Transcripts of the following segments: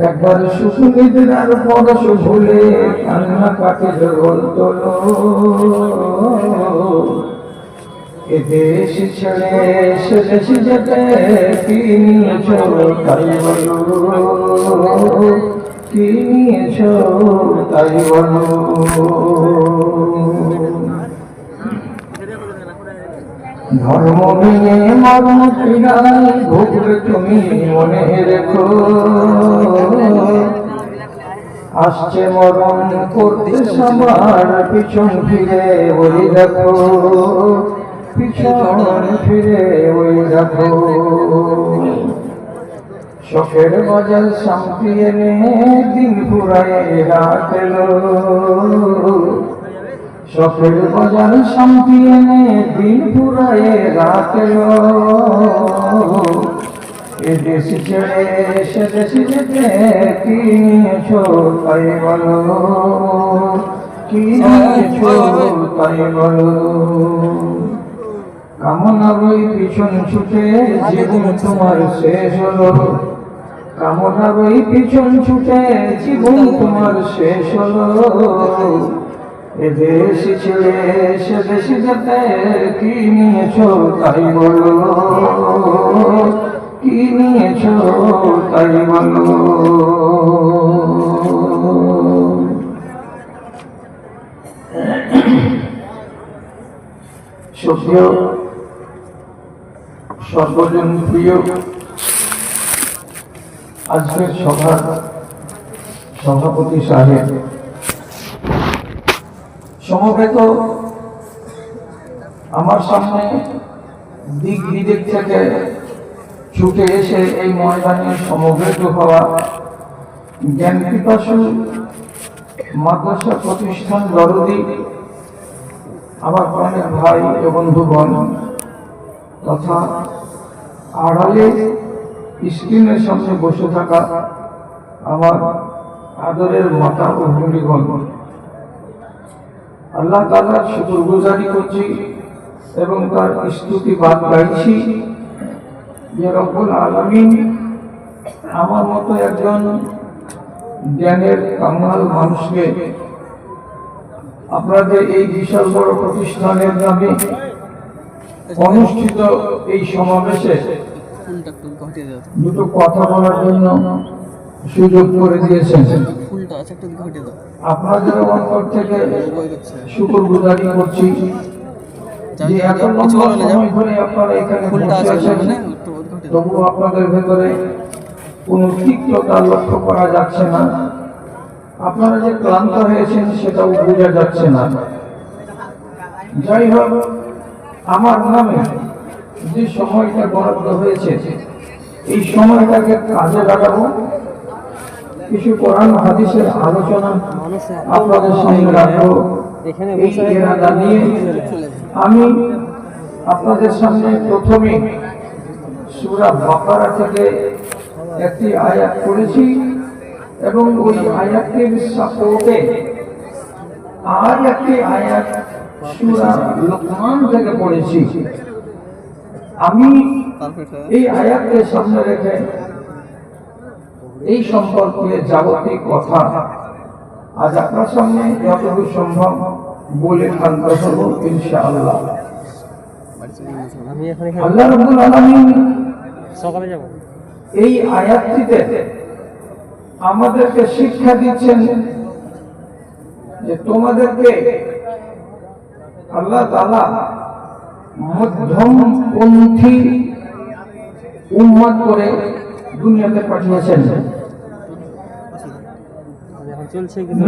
একবার সুসুমিদ্রার পরশ ভুলে কান্না কাটে জগল তোলো। ছেড়ে যেতে কি নিয়েছ তাই ধর্ম নিয়ে মর্ম ফিরাই ভুগবে তুমি মনে রেখো। আসছে মরণ করতে সবার পিছন ফিরে ওই দেখো। পিছন ফিরে ওই দেখো। শখের বাজার শান্তি এনে দিন পুরায় রাত শখের বাজার শান্তি এনে দিন পুরায় রাত এ দেশ ছেড়ে, সে দেশে যেতে কি নিয়েছো তাই বলো? কি নিয়েছো তাই বলো? কামনা বই পিছন ছুটে, জীবন তোমার শেষ হলো। কামনা বই পিছন ছুটে, জীবন তোমার শেষ হলো। এ দেশ ছেড়ে সে দেশে যেতে কি নিয়েছো তাই বলো। কি নিয়েছো তাই বলো। সভ্য সর্বজন প্রিয়, আজকের সভার সভাপতি সাহেব সমবেত। আমার সামনে দিক বিদিক থেকে ছুটে এসে এই ময়দানে সমবেত হওয়া জ্ঞান পিপাসু মাদ্রাসা প্রতিষ্ঠান দরদি, আমার অনেক ভাই ও বন্ধুগণ, তথা আড়ালে স্ক্রিনের সামনে বসে থাকা আমার আদরের মাতা ও ভূমিগণ আল্লাহ তালার শুকুর গুজারি করছি এবং তার স্তুতি বাদ গাইছি। যে রব্বুল আলমিন আমার মতো একজন জ্ঞানের কাঙ্গাল মানুষকে আপনাদের এই বিশাল বড় প্রতিষ্ঠানের নামে অনুষ্ঠিত এই সমাবেশে দুটো কথা বলার জন্য সুযোগ করে দিয়েছেন। ফুলটা আছে একটু ঘটিয়ে দাও। আপনাদের অন্তর থেকে বই গুজারি করছি যে এত লম্বা সময় ধরে আপনারা এখানে ফুলটা আছে আছেন। একটু ঘটিয়ে দাও। তবু আপনাদের ভেতরে কোনো তিক্ততা লক্ষ্য করা যাচ্ছে না। আপনারা যে ক্লান্ত হয়েছেন সেটাও বোঝা যাচ্ছে না। যাই হোক আমার নামে যে সময়টা বরাদ্দ হয়েছে এই সময়টাকে কাজে লাগাবো। কিছু কোরআন হাদিসের আলোচনা আপনাদের সামনে রাখব। এই এরাদা নিয়ে আমি আপনাদের সামনে প্রথমে সুরা বাকারা থেকে একটি আয়াত পড়েছি এবং ওই আয়াতের সাপোর্টে আর একটি আয়াত সুরা লোকমান থেকে পড়েছি। আমি এই আয়াতকে সামনে রেখে এই সম্পর্কে যাবতীয় কথা আজ আপনার সামনে যতটুকু সম্ভব বলে ইনশাআল্লাহ। আল্লাহ আলামিন সকালে যাব। এই আয়াতটিতে আমাদেরকে শিক্ষা দিচ্ছেন যে তোমাদেরকে আল্লাহ তালা মধ্যম পন্থী উম্মত করে দুনিয়াতে পাঠিয়েছেন।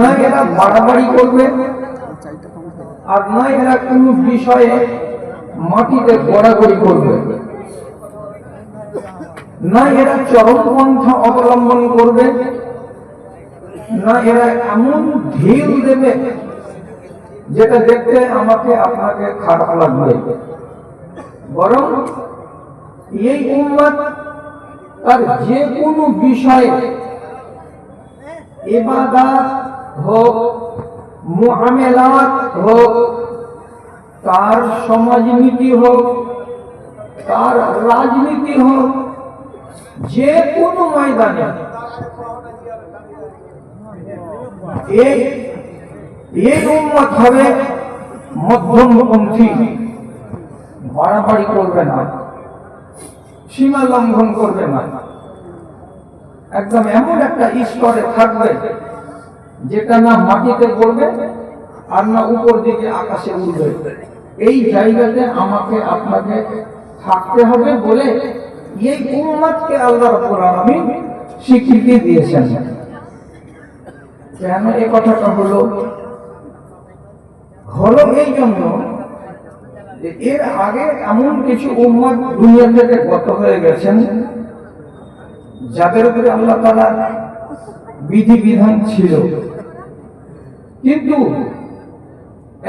না এরা বাড়াবাড়ি করবে, আর না এরা কোনো বিষয়ে মাটিতে গড়াগড়ি করবে। না এরা অবলম্বন করবে। না এরা এমন ঢিল দেবে যেটা দেখতে আমাকে আপনাকে খারাপ লাগবে। বরং এই উম্মত তার যে কোনো বিষয়ে ইবাদত হোক, মুআমেলাত হোক, তার সমাজনীতি হোক, তার রাজনীতি হোক, যে কোনো ময়দানে এই উম্মত হবে মধ্যমপন্থী। বাড়াবাড়ি করবে না। সীমা লঙ্ঘন করবে না। একদম এমন একটা স্তরে থাকবে, যেটা না মাটিতে পড়বে আর না উপর দিকে আকাশে উঠবে এই জায়গাতে আমাকে আপনাকে থাকতে হবে বলে এই উম্মাদকে আল্লাহ আলামিন স্বীকৃতি দিয়েছেন। কেন এই কথাটা হলো? হলো এই জন্য এর আগে এমন কিছু উম্মাদ দুনিয়া থেকে গত হয়ে গেছেন, যাদের উপরে আল্লাহ তাআলা বিধি বিধান ছিল। কিন্তু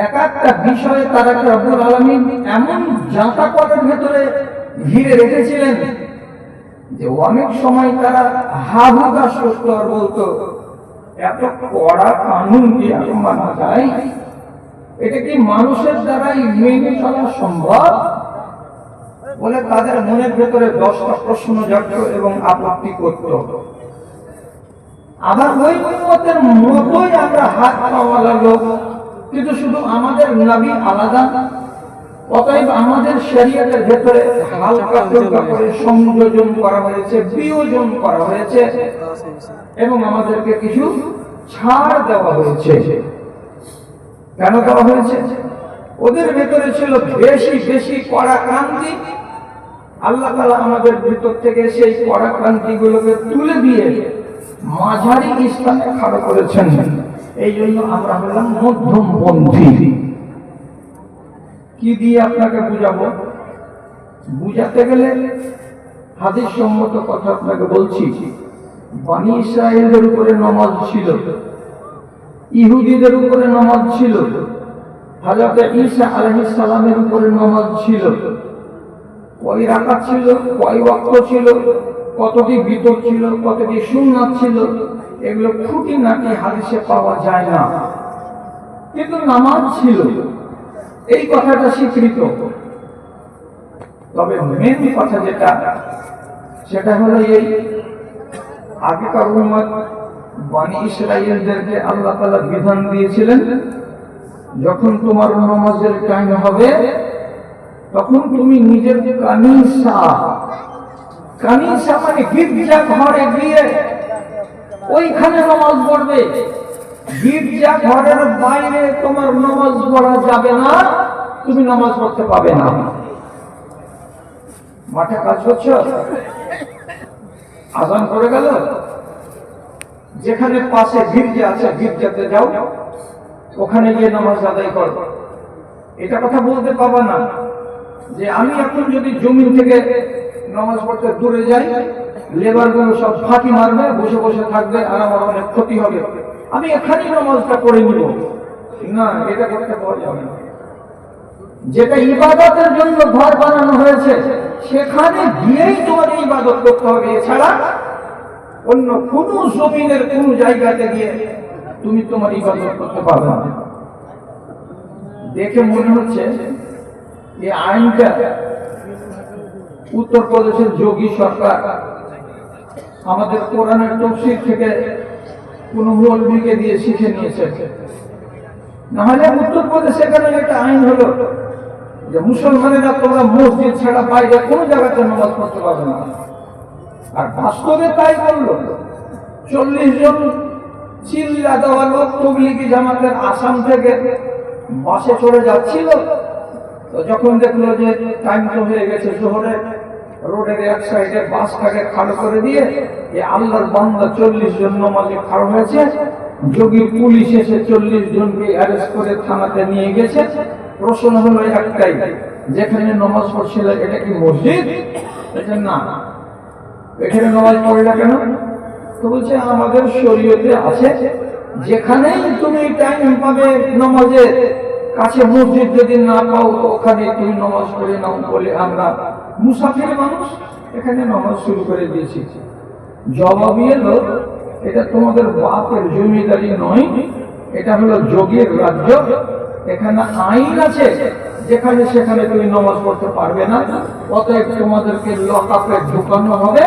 এক একটা বিষয়ে তারা রব্বুল আলমিন এমন জাঁতা কলের ভেতরে ঘিরে রেখেছিলেন যে অনেক সময় তারা সুস্থ আর বলতো, এত কড়া কানুন কি আর মানা যায়? এটা কি মানুষের দ্বারাই মেনে চলা সম্ভব? বলে তাদের মনের ভেতরে দশটা প্রশ্ন জাগত এবং আপত্তি করত। আবার ওই উম্মতের মতোই আমরা হাত পাওয়ালা লোক কিন্তু শুধু আমাদের নবী আলাদা, অতএব আমাদের শরীয়তের ভেতরে হালকা ফুলকা করে সংযোজন করা হয়েছে, বিয়োজন করা হয়েছে এবং আমাদেরকে কিছু ছাড় দেওয়া হয়েছে। কেন দেওয়া হয়েছে? ওদের ভেতরে ছিল বেশি বেশি কড়া ক্রান্তি। আল্লাহ তালা আমাদের ভেতর থেকে সেই কড়া ক্রান্তি গুলোকে তুলে দিয়ে মাঝারি ইসলামে খাড়ো করেছেন। এই জন্য আমরা হলাম মধ্যমপন্থী কি দিয়ে আপনাকে বুঝাবো? বুঝাতে গেলে হাদিস সম্মত কথা আপনাকে বলছি, বানি ইসরায়েলদের উপরে নমাজ ছিল। ইহুদিদের উপরে নমাজ ছিল। হাজরত ঈসা সালামের উপরে নমাজ ছিল। কয় রাকাত ছিল, কয় ওয়াক্ত ছিল কতটি বিতর ছিল কতটি সুন্নাত ছিল, এগুলো খুঁটি নাকি হাদিসে পাওয়া যায় না। কিন্তু নামাজ ছিল। এই কথাটা স্বীকৃত। তবে মেন কথা যেটা, সেটা হলো এই আগেকার উম্মত ইসরায়েলদেরকে আল্লাহ তাআলা বিধান দিয়েছিলেন, যখন তোমার নামাজের টাইম হবে, তখন তুমি নিজের কানিসা কানিসা মানে গির্জা ঘরে গিয়ে ওইখানে নামাজ পড়বে। গির্জা ঘরের বাইরে তোমার নামাজ পড়া যাবে না, তুমি নামাজ পড়তে পাবে না। মাঠে কাজ করছ? আজান করে গেল? যেখানে পাশে গির্জা আছে গির্জাতে যাও, ওখানে গিয়ে নামাজ আদায় করো। এটা কথা বলতে পারবা না যে আমি এখন যদি জমিন থেকে নামাজ পড়তে দূরে যাই লেবারগুলো সব ফাঁকি মারবে, বসে বসে থাকবে, আর আমার অনেক ক্ষতি হবে। আমি এখানেই নামাজটা পড়ে নিব। না, এটা করতে পাওয়া যাবে না। যেটা ইবাদতের জন্য ঘর বানানো হয়েছে, সেখানে গিয়েই তোমার ইবাদত করতে হবে। এছাড়া অন্য কোন জমিনের কোন জায়গাতে গিয়ে তুমি তোমার ইবাদত করতে পারবে না। দেখে মনে হচ্ছে এই আইনটা উত্তরপ্রদেশের যোগী সরকার আমাদের কোরআনের তফসির থেকে কোন মৌলবীকে দিয়ে শিখে নিয়েছে। নাহলে উত্তরপ্রদেশে এখানে একটা আইন হলো যে মুসলমানেরা তোমরা মসজিদ ছাড়া বাইরে কোনো জায়গাতে নামাজ পড়তে পারবে না। আর বাস্তবে তাই করল চল্লিশ জন চিল্লা দেওয়া লোক তবলিগি জামাতের আসাম থেকে বাসে চড়ে যাচ্ছিল? তো যখন দেখল যে টাইম তো হয়ে গেছে শহরে রোডের এক সাইডে বাসটাকে খাড়ো করে দিয়ে এ আল্লাহর বান্দা চল্লিশ জন নমাজে খাড়ো হয়েছে। যোগী পুলিশ এসে চল্লিশ জনকে অ্যারেস্ট করে থানাতে নিয়ে গেছে। প্রশ্ন হলো একটাই, যেখানে নমাজ পড়ছিল এটা কি মসজিদ? এটা না। এখানে নামাজ পড়ে না কেন? তো বলছে, আমাদের শরীয়তে আছে, যেখানেই তুমি টাইম পাবে নমাজের কাছে মসজিদ যদি না পাও, তো ওখানে তুমি নমাজ পড়ে নাও বলে আমরা মুসাফির মানুষ এখানে নমাজ শুরু করে দিয়েছি। জবাবি এলো এটা তোমাদের বাপের জমিদারি নয়, এটা হলো যোগীর রাজ্য, এখানে আইন আছে। যেখানে সেখানে তুমি নমাজ পড়তে পারবে না। অতএব তোমাদেরকে লকআপে ঢুকানো হবে।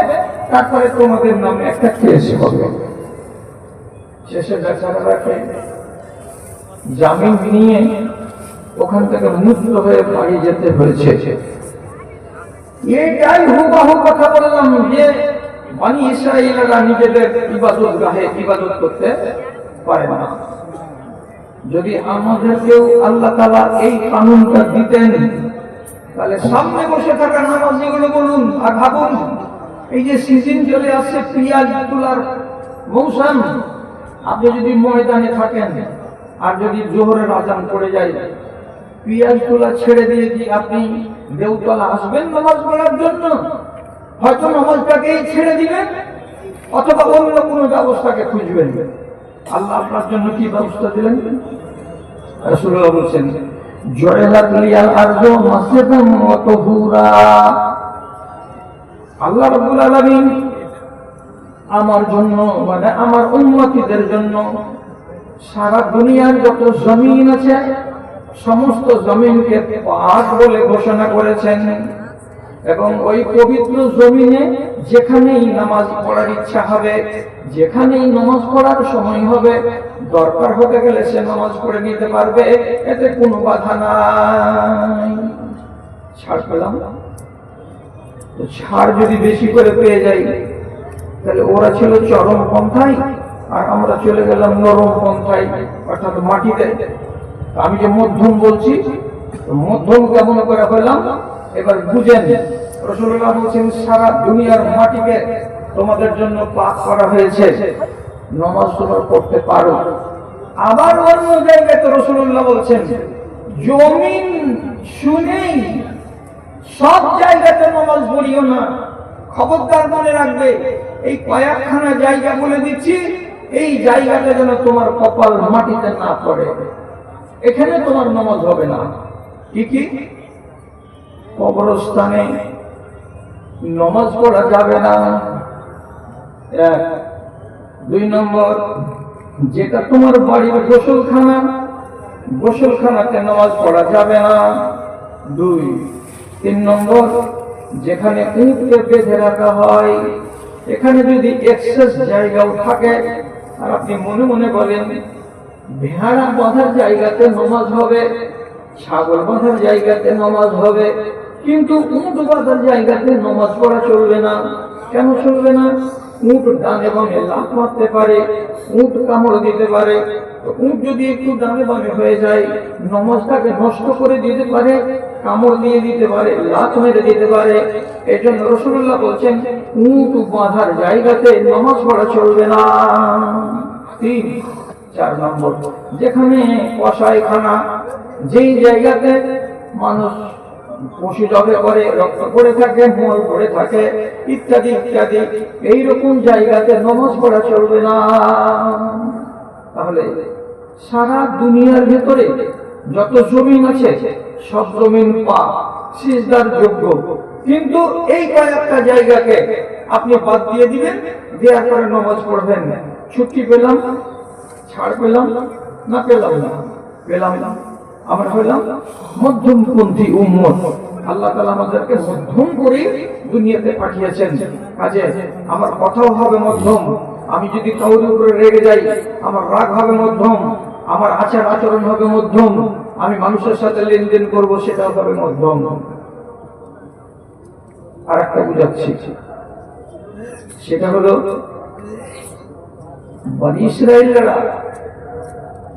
তারপরে তোমাদের নামে একটা কেস হবে। শেষে জামিন নিয়ে ওখান থেকে মুক্ত হয়ে বাড়ি যেতে হয়েছে। এটাই হুবাহু কথা বললাম যে, বানি ইসরায়েলেরা নিজেদের ইবাদত গাহে ইবাদত করতে পারে না। যদি আমাদেরকেও আল্লাহ তালা এই কানুনটা দিতেন, তাহলে সামনে বসে থাকা নামাজিগুলো বলুন আর ভাবুন, এই যে সিজন চলে আসছে, পেঁয়াজ, তোলার মৌসুম, আপনি যদি ময়দানে থাকেন আর যদি জোহরের আজান পড়ে যায়, পেঁয়াজ, তোলা ছেড়ে দিয়ে কি আপনি দেউতলা আসবেন নামাজ পড়ার জন্য? হয়তো নামাজটাকেই ছেড়ে দিবেন, অথবা অন্য কোনো ব্যবস্থাকে খুঁজবেন। আল্লাহ আপনার জন্য কি ব্যবস্থা দিলেন? রাসূলুল্লাহ আমার জন্য মানে আমার উম্মতিদের জন্য সারা দুনিয়ার যত জমিন আছে, সমস্ত জমিনকে পাক বলে ঘোষণা করেছেন। এবং ওই পবিত্র জমিনে যেখানেই নামাজ পড়ার ইচ্ছা হবে, যেখানেই নামাজ পড়ার সময় হবে, দরকার হতে গেলে সে নামাজ পড়ে নিতে পারবে, এতে কোনো বাধা নাই। ছাড় পেলাম? ছাড় যদি বেশি করে পেয়ে যাই, তাহলে ওরা ছিল চরম পন্থায়, আর আমরা চলে গেলাম নরম পন্থায়, অর্থাৎ মাটিতে। আমি যে মধ্যম বলছি মধ্যম কেমন করে হলাম এবার বুঝেন, রসুল্লাহ বলছেন, সারা দুনিয়ার মাটিকে তোমাদের জন্য পাক করা হয়েছে। নমাজ তোমার করতে পারো। আবার অন্য জায়গায় তো রসুল্লাহ বলছেন, জমিন শুনেই সব জায়গাতে নামাজ পড়িও না। খবরদার মনে রাখবে, এই কয়েকখানা জায়গা বলে দিচ্ছি, এই জায়গাটা যেন তোমার কপাল মাটিতে না পড়ে। এখানে তোমার নামাজ হবে না। কি কি? কবরস্থানে নমাজ পড়া যাবে না। এক। দুই নম্বর, যেটা তোমার বাড়ির গোসলখানা, গোসলখানাতে নামাজ পড়া যাবে না। দুই। তিন নম্বর, যেখানে উঁটকে বেঁধে রাখা হয়, এখানে যদি এক্সেস জায়গাও থাকে, আর আপনি মনে মনে বলেন, ভেড়া বাঁধার জায়গাতে নমাজ হবে, ছাগল বাঁধার জায়গাতে নমাজ হবে কিন্তু উঁট বাঁধার জায়গাতে নমাজ পড়া চলবে না। কেন চলবে না? উঁট, ডানে বামে লাফ মারতে পারে, উঁট কামড় দিতে পারে। উঁট যদি একটু ডানে বামে হয়ে যায়, নমাজটাকে নষ্ট করে দিতে পারে, কামড় দিয়ে দিতে পারে লাত মেরে দিতে পারে। এই জন্য রসুল্লাহ বলছেন, উঁট বাঁধার জায়গাতে নমাজ পড়া চলবে না। তিন, চার নম্বর, যেখানে কষাইখানা, যেই জায়গাতে মানুষ পশু জবে করে, রক্ত করে থাকে, মল পড়ে থাকে, ইত্যাদি ইত্যাদি। এইরকম জায়গাতে নমাজ পড়া চলবে না। তাহলে সারা দুনিয়ার ভেতরে যত জমিন আছে, সব জমিন পা সিজদার যোগ্য। কিন্তু এই কয়েকটা জায়গাকে আপনি বাদ দিয়ে দিবেন, দেওয়ার পরে নমাজ পড়বেন। ছুটি পেলাম, ছাড় পেলাম, না পেলাম না? পেলাম না। আমরা হইলাম মধ্যমপন্থী উম্মত। আল্লাহ তালা আমাদেরকে মধ্যম করে দুনিয়াতে পাঠিয়েছেন। কাজে আমার কথাও হবে মধ্যম। আমি যদি কাউর উপরে রেগে যাই, আমার রাগ হবে মধ্যম। আমার আচার আচরণ হবে মধ্যম। আমি মানুষের সাথে লেনদেন করব, সেটাও হবে মধ্যম। আর একটা বুঝাচ্ছি। সেটা হলো, বনি ইসরায়েলরা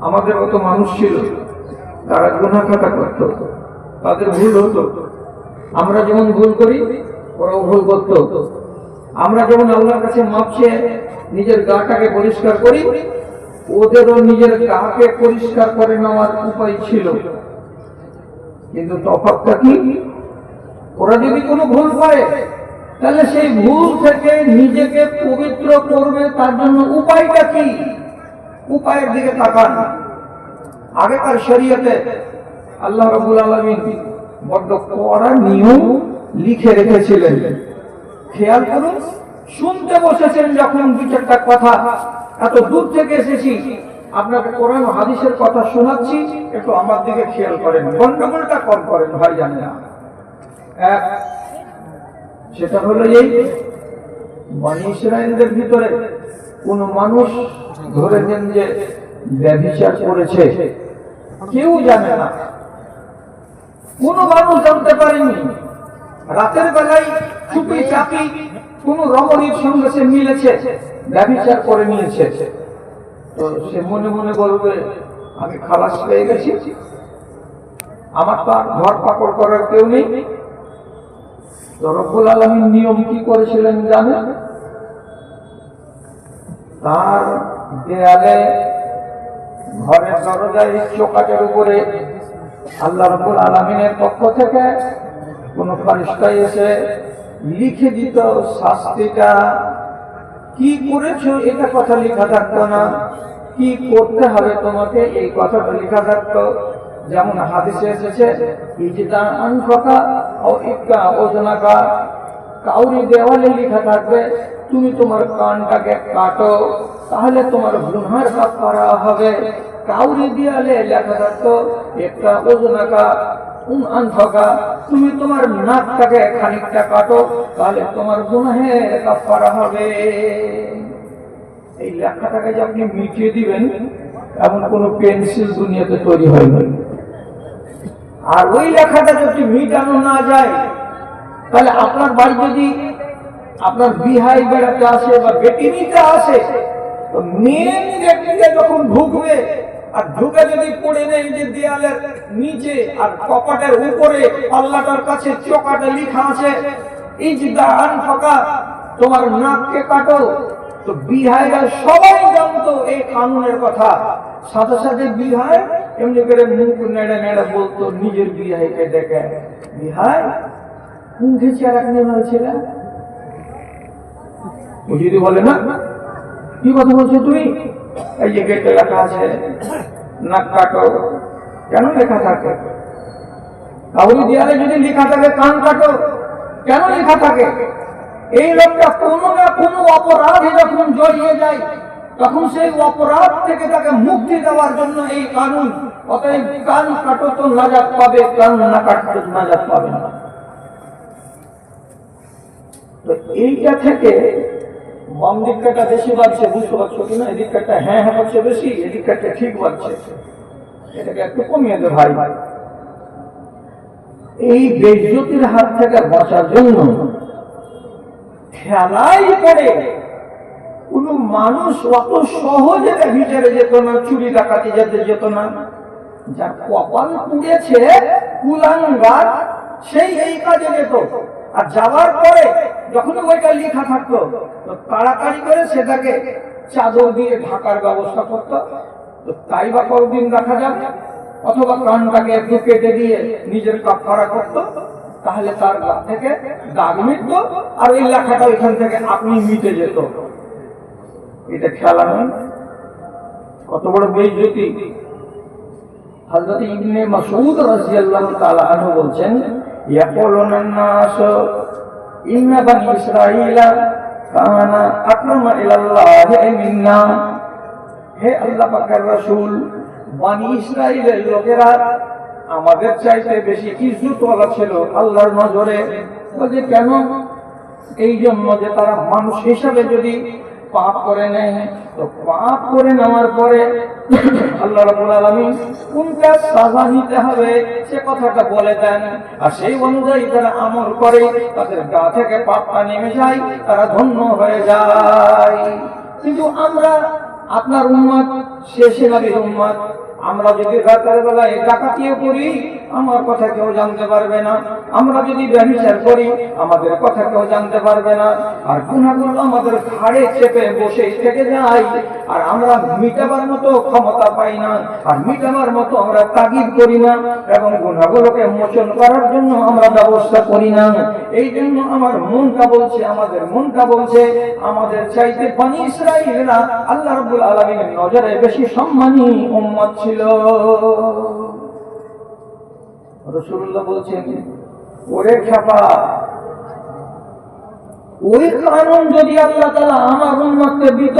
আমাদের মতো মানুষ ছিল। তারা গুণা খাতা করত। তাদের ভুল হতো। আমরা যেমন ভুল করি, ওরাও ভুল করত। আমরা যেমন আল্লাহর কাছে মাপছে নিজের গাটাকে পরিষ্কার করি, ওদেরও নিজের গাকে পরিষ্কার করে নেওয়ার উপায় ছিল। কিন্তু তফাৎটা কি? ওরা যদি কোনো ভুল করে, তাহলে সেই ভুল থেকে নিজেকে পবিত্র করবে, তার জন্য উপায়টা কি? উপায়ের দিকে তাকান। আগেকার শরীয়তে আল্লাহ রাব্বুল আলামিন বড্ড কড়া নিয়ম লিখে রেখেছিলেন। খেয়াল করুন, শুনতে বসেছেন যখন দু চারটা কথা। এত দূর থেকে এসেছি, আপনাকে কোরআন হাদিসের কথা শোনাচ্ছি, একটু আমার দিকে খেয়াল করেন। গন্ডগোলটা কম করেন, ভাই জানেন না। এক, সেটা হলো এই ইসরায়েলদের ভিতরে কোন মানুষ ধরে নেন যে ব্যভিচার করেছে। কেউ জানে না। কোন মানুষ জানতে পারেনি। রাতের বেলায় চুপি চাপি কোন রমণীর সঙ্গে সে মিলেছে, ব্যভিচার করে নিয়েছে। তো সে মনে মনে বলবে, আমি খালাস পেয়ে গেছি। আমার তো আর ঘর পাকড় করার কেউ নেই। রব্বুল আলমীর নিয়ম কি করেছিলেন জানেন? তার দেয়ালে ঘরের দরজায় চোকাটের উপরে আল্লাহ রব্বুল আলমিনের পক্ষ থেকে কোন ফারিস্তায় এসে লিখে দিত, শাস্তিটা কি করেছ? এটা কথা লেখা থাকতো না। কি করতে হবে তোমাকে? এই কথাটা লেখা থাকতো। যেমন হাদিসে এসেছে ওজনাকা কাউরি দেওয়ালে লেখা থাকবে, তুমি তোমার কানটাকে কাটো, তাহলে তোমার কাপ করা হবে। কাউরি দেওয়ালে লেখা থাকতো, একটা ওজনাকা উন আনফাকা তুমি তোমার নাকটাকে খানিকটা কাটো, তাহলে তোমার গুনহের কাপ হবে। এই লেখাটাকে যে আপনি মিটিয়ে দিবেন, এমন কোন পেন্সিল দুনিয়াতে তৈরি হয়নি আর ওই লেখাটা যদি মিটানো না যায়, তাহলে আপনার বাড়ি যদি আপনার বিহাই বেড়াতে আসে বা বেটিনিতে আসে মেন ব্যক্তিকে যখন ঢুকবে, আর ঢুকে যদি পড়ে নেই যে দেয়ালের নিচে, আর কপাটের উপরে পাল্লাটার কাছে চোকাটা লেখা আছে এই যে দান ফাঁকা তোমার নাককে কাটো। তো বিহাইরা সবাই জানতো এই কানুনের কথা। সাথে সাথে বিহাই এমনি করে মুখ নেড়ে নেড়ে বলতো, নিজের বিহাইকে ডেকে বিহাই কোন ঘেছে আর এক নিয়ে ছিল। ও যদি বলে না কি কথা বলছো তুমি? এই যে গেটে লেখা আছে, নাক কাটো, কেন লেখা থাকে? কাউরি দেয়ালে যদি লেখা থাকে, কান কাটো, কেন লেখা থাকে? এই লোকটা কোনো না কোনো অপরাধে যখন জড়িয়ে যায়, তখন সেই অপরাধ থেকে তাকে মুক্তি দেওয়ার জন্য এই কানুন। অতএব কান কাটো তো নাজাত পাবে, কান না কাটতো নাজাত পাবে না। তো এইটা থেকে বাম দিকটা বেশি বাড়ছে, বুঝতে পারছ কিনা? এদিক কাটা হ্যাঁ হ্যাঁ হচ্ছে বেশি এদিক কাটা ঠিক বাড়ছে। এটাকে একটু কমিয়ে দে ভাই। এই বেজ্যোতির হাত থেকে বাঁচার জন্য খেলাই করে। কোন মানুষ অত সহজে ভিতরে যেত না, চুরি ডাকাতি যেতে যেত না। যার কপাল পুড়েছে, কুলাঙ্গার, সেই এই কাজে যেত। আর যাওয়ার পরে যখন ওইটা লেখা থাকতো তাড়াতাড়ি করে সেটাকে চাদর দিয়ে ঢাকার ব্যবস্থা করতো। তো তাই বা কতদিন দেখা যাবে অথবা কানটাকে একটু কেটে দিয়ে নিজের কাপড়া করতো, তাহলে তার গা থেকে দাগ মিটত আর এই লেখাটা ওইখান থেকে আপনি মিটে যেত। এটা খেলা নয় কত বড় বেইজ্জতি। হযরত ইবনে মাসউদ রাদিয়াল্লাহু তাআলা আনহু বলছেন ইয়াকুলুন الناس ইন্না বানি ইসরাঈলা কানা আকরামা ইলাল্লাহি মিন্না হে আল্লাহ পাকের রাসূল বানি ইসরাঈলের লোকেরা আমাদের চাইতে বেশি ইজ্জতওয়ালা ছিল আল্লাহর নজরে বলছে কেন এই জন্য যে তারা মানুষ হিসাবে যদি পাপ করে নেয়। তো পাপ করে নেওয়ার পরে আল্লাহ রবুল আলমী কোনটা সাজা নিতে হবে সে কথাটা বলে দেন। আর সেই অনুযায়ী তারা আমল করে, তাদের গা থেকে পাপটা নেমে যায়, তারা ধন্য হয়ে যায়। কিন্তু আমরা আপনার উন্মাদ শেষে নবীর উম্মত আমরা যদি রাতের বেলায় ডাকাতিও করি, আমার কথা কেউ জানতে পারবে না। আমরা যদি ব্যবচার করি, আমাদের কথা কেউ জানতে পারবে না। আর গুণাগুলো আমাদের ঘাড়ে চেপে বসে থেকে যায়। আর আমরা মিটাবার মতো ক্ষমতা পাই না। আর মিটাবার মতো আমরা তাগিদ করি না। এবং গুণাগুলোকে মোচন করার জন্য আমরা ব্যবস্থা করি না। এই জন্য আমার মনটা বলছে, আমাদের মনটা বলছে, আমাদের চাইতে পানি ইসরাইলরা আল্লাহ রাব্বুল আলামিনের নজরে বেশি বেশি সম্মানী উম্মত ছিল। রসুল্লাহ বলছেন, ওরে খেপা, ওই কারণ যদি আল্লাহ তালা আমার উন্মতকে দিত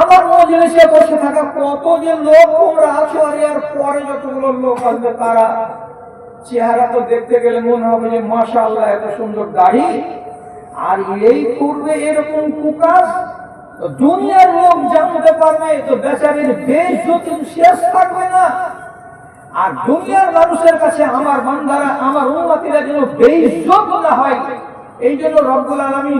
আমার মজলিসে বসে থাকা কত যে লোক তোমরা আছো আর এর পরে যতগুলো লোক আসবে তারা চেহারা তো দেখতে গেলে মনে হবে যে মাশা আল্লাহ এত সুন্দর দাড়ি। আর এই পূর্বে এরকম কুকাস তো দুনিয়ার লোক জানতে পারবে তো বেচারের যতদিন শেষ থাকবে না। আর দুনিয়ার মানুষের কাছে আমার বান্দারা, আমার উন্নতিরা যেন বেইজ্জত না হয়। এই জন্য রব্বুল আলমী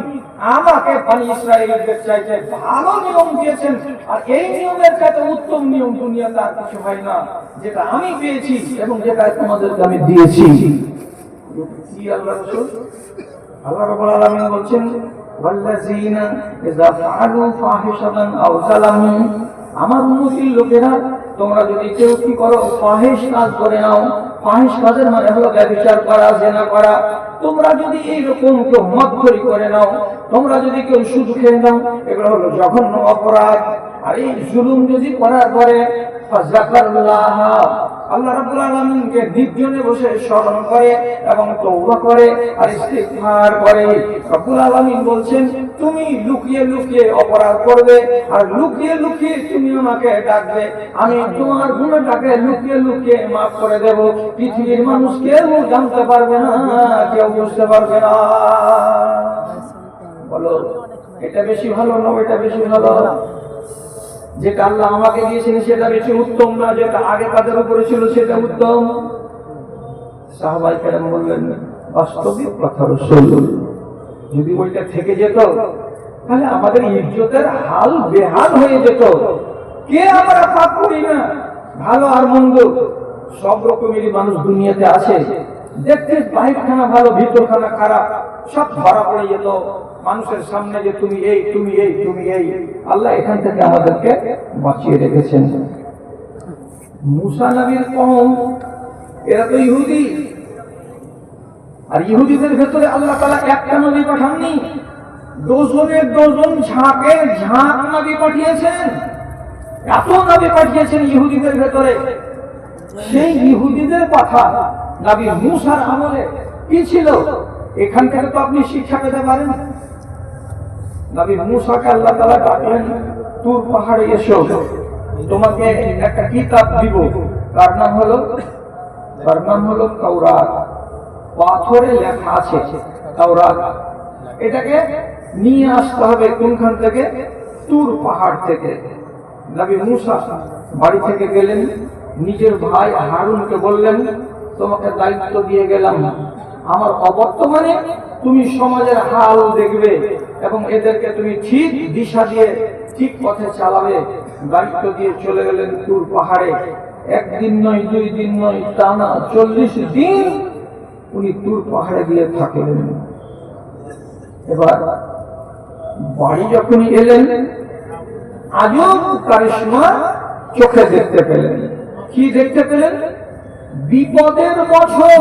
আমাকে পানি ইসরায়েলদের চাইতে ভালো নিয়ম দিয়েছেন। আর এই নিয়মের চাইতে উত্তম নিয়ম দুনিয়াতে আর কিছু হয় না, যেটা আমি পেয়েছি এবং যেটা তোমাদেরকে আমি দিয়েছি। কি আল্লাহ আল্লাহ রাব্বুল আলামিন বলছেন ইযা فعلوا ظلموا, আমার উন্নতির লোকেরা, তোমরা যদি কেউ কি করো, ফাহিশ কাজ করে নাও। ফাহেস কাজের মানে হলো ব্যবচার করা, জেনা করা। তোমরা যদি এইরকম কেউ মত করে নাও তোমরা যদি কেউ সুদ খেয়ে নাও, এগুলো হলো জঘন্য অপরাধ। আর এই জুলুম যদি করার পরে আল্লাহ রাব্বুল আলামিনকে নির্জনে বসে স্মরণ করে এবং তওবা করে আর ইস্তিগফার করে। রব্বুল আলামিন বলছেন, তুমি লুকিয়ে লুকিয়ে অপরাধ করবে, আর লুকিয়ে লুকিয়ে তুমি আমাকে ডাকবে। আমি তোমার গুণটাকে লুকিয়ে লুকিয়ে মাফ করে দেব। পৃথিবীর মানুষ কেউ জানতে পারবে না, কেউ বুঝতে পারবে না। বলো, এটা বেশি ভালো না এটা বেশি ভালো যেটা আল্লাহ আমাকে দিয়েছেন সেটা বেশি উত্তম না যেটা আগে তাদের উপরে ছিল, সেটা উত্তম। সাহাবাই কেরাম বললেন, বাস্তবিক কথা রসুল, যদি ওইটা থেকে যেত, তাহলে আমাদের ইজ্জতের হাল বেহাল হয়ে যেত। কে আমরা পাপ করি না? ভালো আর মন্দ, সব রকমেরই মানুষ দুনিয়াতে আছে। দেখতে বাহিরখানা ভালো, ভিতরখানা খারাপ। সব ধরা পড়ে যেত। মানুষের সামনে যে তুমি এই তুমি এই তুমি এই। আল্লাহ এখান থেকে আমাদেরকে বাঁচিয়ে রেখেছেন। মুসা নবীর কম এরা তো ইহুদি। আর ইহুদিদের ভেতরে আল্লাহ তালা একটা নবী পাঠাননি। ডজনের ডজন ঝাঁকে ঝাঁক নবী পাঠিয়েছেন। এত নবী পাঠিয়েছেন ইহুদিদের ভেতরে। সেই ইহুদিদের কথা নবী মুসার আমলে কি ছিল? এখান থেকে তো আপনি শিক্ষা পেতে পারেন। নবী মুসাকে আল্লাহ তালা ডাকলেন, তুর পাহাড়ে এসো, তোমাকে একটা কিতাব দিব। তার নাম হলো, তার নাম হলো তাওরাত। পাথরে লেখা আছে, তাওরাত। এটাকে নিয়ে আসতে হবে কোনখান থেকে? তুর পাহাড় থেকে। নবী মুসা বাড়ি থেকে গেলেন, নিজের ভাই হারুনকে বললেন, তোমাকে দায়িত্ব দিয়ে গেলাম। আমার অবর্তমানে তুমি সমাজের হাল দেখবে এবং এদেরকে তুমি ঠিক দিশা দিয়ে ঠিক পথে চালাবে। দায়িত্ব দিয়ে চলে গেলেন তুর পাহাড়ে। একদিন নয়, দুই দিন নয়, টানা চল্লিশ দিন উনি তুর পাহাড়ে গিয়ে থাকলেন। এবার বাড়ি যখন এলেন আজব কারিশমা চোখে দেখতে পেলেন। কি দেখতে পেলেন? বিপদের বছর।